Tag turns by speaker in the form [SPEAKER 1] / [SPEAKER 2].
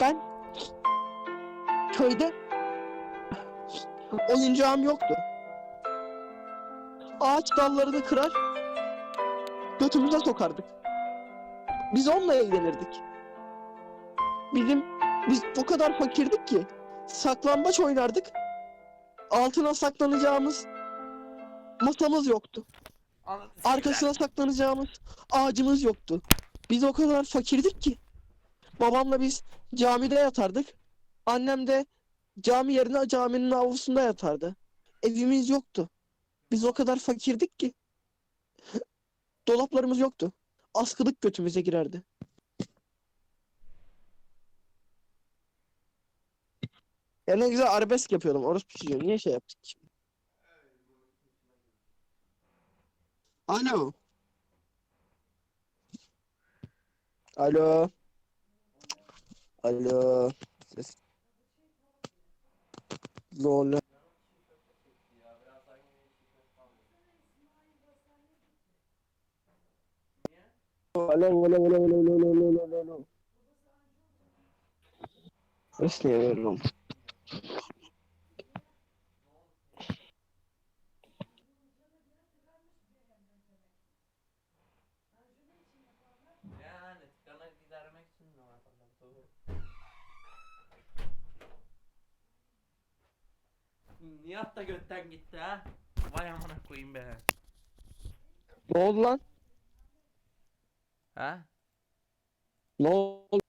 [SPEAKER 1] Ben köyde oyuncağım yoktu. Ağaç dallarını kırar, götümüze sokardık. Biz onunla eğlenirdik. Bizim, biz o kadar fakirdik ki saklambaç oynardık. Altına saklanacağımız masamız yoktu. Arkasına saklanacağımız ağacımız yoktu. Biz o kadar fakirdik ki. Babamla biz camide yatardık. Annem de cami yerine caminin avlusunda yatardı. Evimiz yoktu. Biz o kadar fakirdik ki. Dolaplarımız yoktu. Askılık götümüze girerdi. Ya ne güzel arabesk yapıyordum. Orospu çocuğu. Niye şey yaptık ki? Alo. Alo. Alo. Ses. Lol. Alo alo alo alo alo alo alo.
[SPEAKER 2] Ses niye veriyorum? Nihat da götten gitti ha. Vay amına koyayım be.
[SPEAKER 1] Ne oldu lan?
[SPEAKER 2] Ha?
[SPEAKER 1] Ne oldu